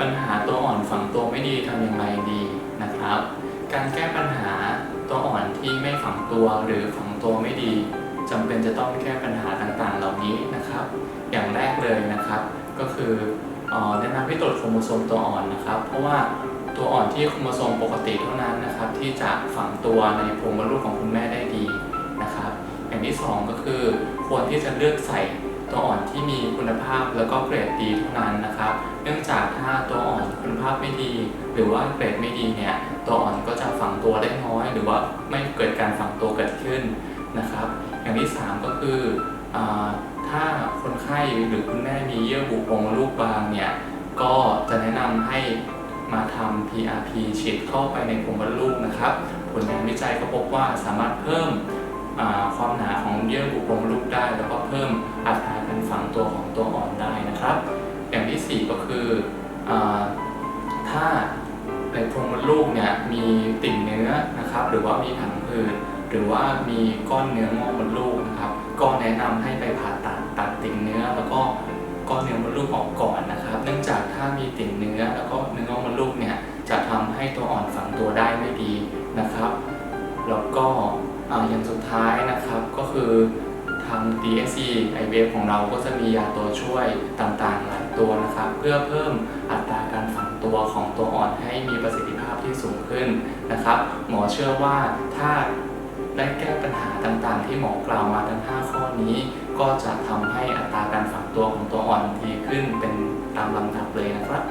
ปัญหาตัวอ่อนฝังตัวไม่ดีทำอย่างไรดีนะครับ การแก้ปัญหาตัวอ่อนที่ไม่ฝังตัวหรือฝังตัวไม่ดีจำเป็นจะต้องแก้ปัญหาต่างๆ เหล่านี้นะครับ อย่างแรกเลยนะครับ ก็คือเอ่อแนะนำให้ตรวจโครโมโซมตัวอ่อนนะครับ เพราะว่าตัวอ่อนที่โครโมโซมปกติเท่านั้นนะครับ ที่จะฝังตัวในโพรงมดลูกของคุณแม่ได้ดีนะครับ อย่างที่สองก็คือควรที่จะเลือกใส่ตัวอ่อนที่มี คุณภาพแล้วก็เกรดดีเท่านั้นนะครับ เนื่องจากถ้าตัวอ่อนคุณภาพไม่ดี หรือว่าเกรดไม่ดีเนี่ยตัวอ่อนก็จะฝังตัวได้น้อย หรือว่าไม่เกิดการฝังตัวเกิดขึ้นนะครับ อย่างที่สามก็คืออถ้าคนไข้หรือคุณแม่มีเยื่อบุโพรงมดลูกบางเนี่ยก็จะแนะนำให้มาทำ PRP ฉีดเข้าไปในโพรงมดลูกนะครับ ผลงานวิจัยก็พบว่าสามารถเพิ่มความหนาของเยื่อบุโพรงมดลูกได้ แล้วก็เพิ่มอัตราการฝังตัว มีติ่งเนื้อนะครับ หรือว่ามีผังผืดหรือว่ามีก้อนเนื้องอกมดลูกนะครับ ก็แนะนำให้ไปผ่าตัดตัดติ่งเนื้อ แล้วก็ก้อนเนื้อมดลูกออกก่อนนะครับ เนื่องจากถ้ามีติ่งเนื้อ แล้วก็เนื้องอกมดลูกเนี่ยจะทำให้ตัวอ่อนฝังตัวได้ไม่ดีนะครับ แล้วก็อย่างสุดท้ายนะครับก็คือ DSE IVF ของเราก็จะมียาตัวช่วยต่างๆหลายตัวนะครับ เพื่อเพิ่มอัตราการฝังตัวของตัวอ่อนให้มีประสิทธิภาพที่สูงขึ้นนะครับ หมอเชื่อว่าถ้าได้แก้ปัญหาต่างๆ ที่หมอกล่าวมาทั้ง 5 ข้อนี้ ก็จะทำให้อัตราการฝังตัวของตัวอ่อนดีขึ้นเป็นตามลำดับเลยนะครับ